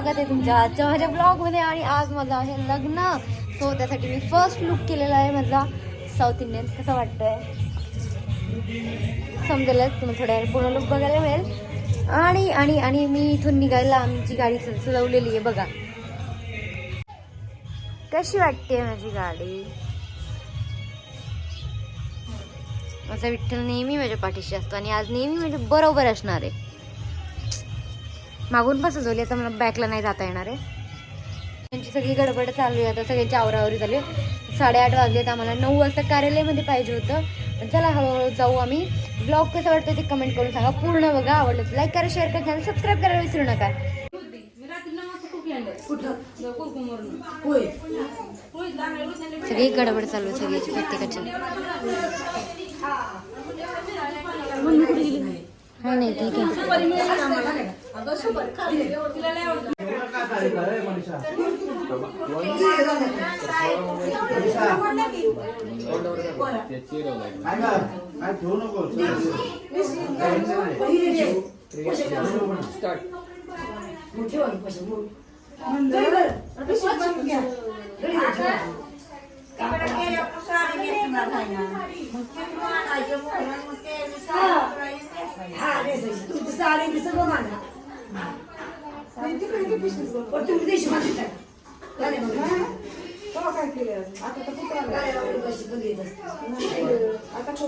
स्वागत आहे तुमच्या आजच्या माझ्या ब्लॉगमध्ये आणि आज माझं आहे लग्न. सो त्यासाठी मी फर्स्ट लुक केलेला आहे माझा साऊथ इंडियन कसं वाटतंय? समजेलच? तुम्हाला थोड्या वेळ पूर्ण लुक बघायला मिळेल. आणि आणि आणि मी इथून निघायला आमची गाडी सजवलेली आहे बघा. कशी वाटते माझी गाडी? माझा विठ्ठल नेहमी माझ्या पाठीशी असतो आणि आज नेहमी म्हणजे बरोबर असणार आहे. मागून पण सजवली आता मला बॅकला नाही जाता येणार आहे. त्यांची सगळी गडबड चालू आहे आता सगळ्यांची आवरावरी चालू आहे. साडेआठ वाजलेत आम्हाला नऊ वाजता कार्यालयामध्ये पाहिजे होतं. पण चला हळूहळू जाऊ आम्ही. ब्लॉग कसं वाटतं ते कमेंट करून सांगा. पूर्ण बघा आवडलं तर लाईक करा शेअर करा चॅनल सबस्क्राईब करायला विसरू नका. सगळी गडबड चालू आहे सगळ्याची प्रत्येकाची. हा नाही ठीक आहे. तुमची साडी सगळं पण तुम्ही मागे. काय नाही बघा. गाड्यावर कशी बघितलं असतं. चाललं का तू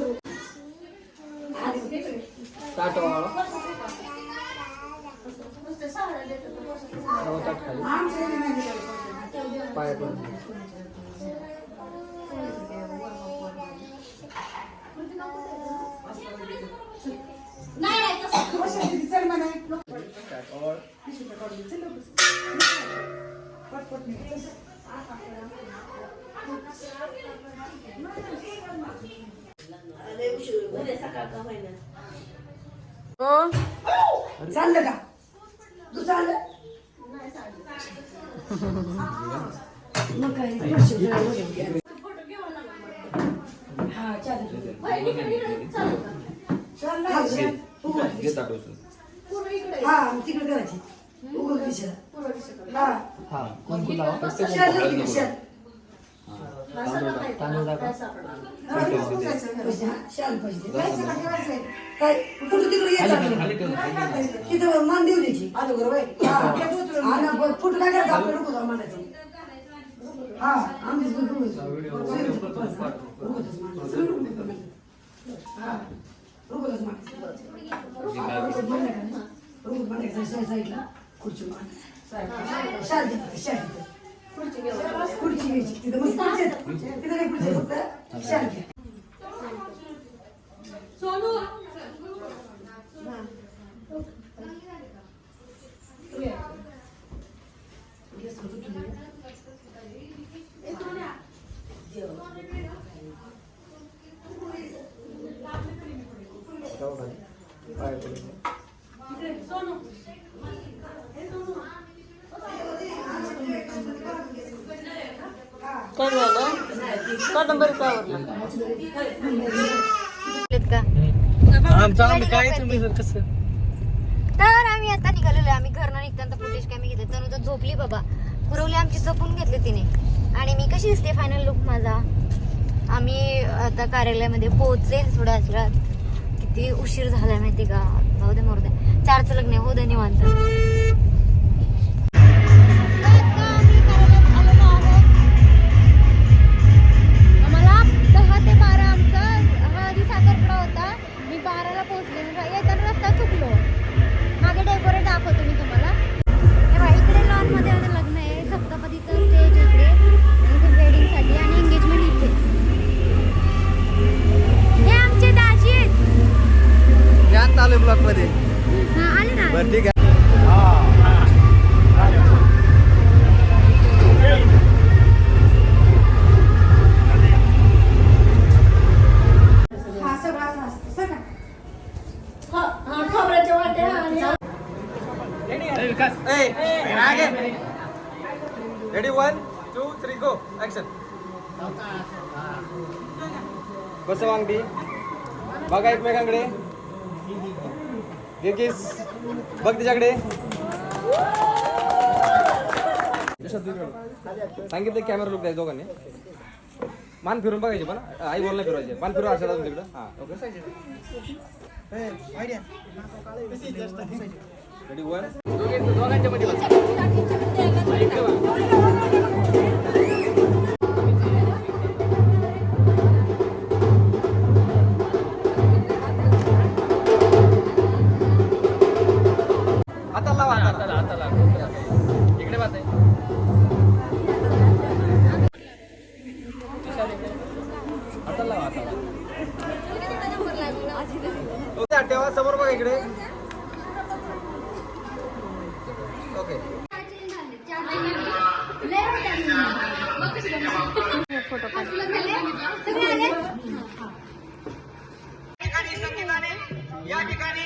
चाललं मग काय पैसे जरा वगैरे घ्या. हा. चालेल चाललं. हा तिकडे करायची. उघड दिशेला हा. लाव हा, शाल पाहिजे काय कुठं तिकडे. तिथं मान देऊ द्यायची हा. आणि फुट आपलं नको जाऊ हा. हा. मानायचं ना. उगाच मानायचं. साई- साईडला खुर्ची मान. शाल दे, शाल दे. खुर्ची घ्यायची तिथं मस्त खुर्ची. तिथं काही खुर्ची फक्त शाल घ्या काय झालं? कादंबरी का आवडला आहेत का? आमचं आम्ही काय तुम्ही जर कसं? तर आम्ही आता निघालेलो आहे. आम्ही घरनं निघताना फुटेज काय मी घेतले. तर झोपली बाबा. पुरवली आमची जपून घेतली तिने. आणि मी कशी दिसते फायनल लुक माझा? आम्ही आता कार्यालयामध्ये पोहोचेल थोड्या वेळात. किती उशीर झालाय माहिती का? जाऊ दे मरू दे चारचं लग्न आहे हो दे निवांत ready one two three go action बस वांगडी. बघा एकमेकांकडे. घे बघ तिच्याकडे. सांगितलं कॅमेरा लुक द्यायचं दोघांनी. मान फिरून बघायचे पण आई बोलला फिरवायचे. मान फिरून असेल तिकडं हा ओके. ठेवा समोर बघा इकडे. ठिकाणी या ठिकाणी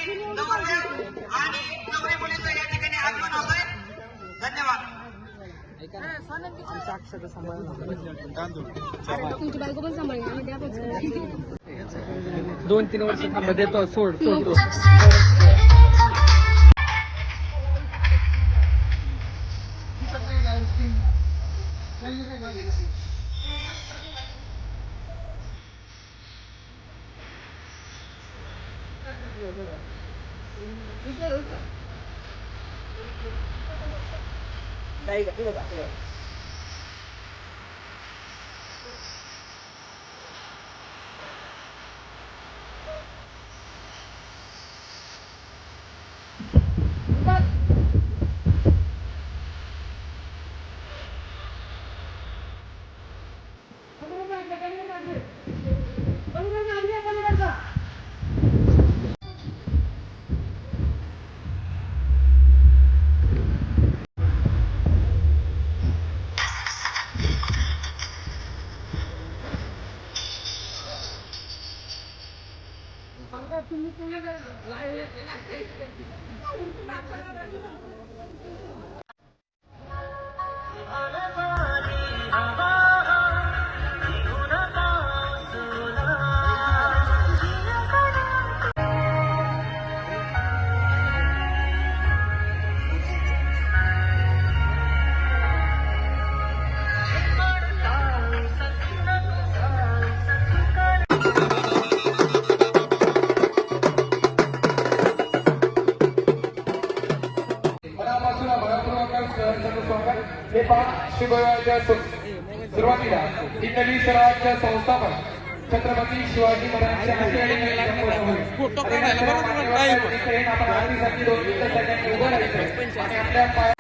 आणि नवरी मुलीचं या ठिकाणी आगमन धन्यवाद दोन तीन वर्ष देतो सोड. 第一个，第一个，第这个。আরে सु- सुरुवातीला ही नवी स्वराज्य संस्थापक छत्रपती शिवाजी महाराजांच्या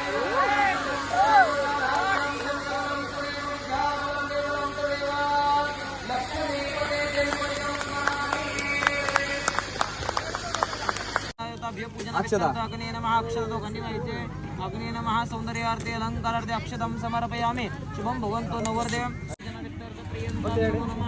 అక్షత అగ్నే నమ అక్షత ఖండిమైతే అగ్నే నమ సౌందర్యార్థే అలంకారార్థే అక్షతం సమర్పయామి శుభం భవంతో నవర్దే నమ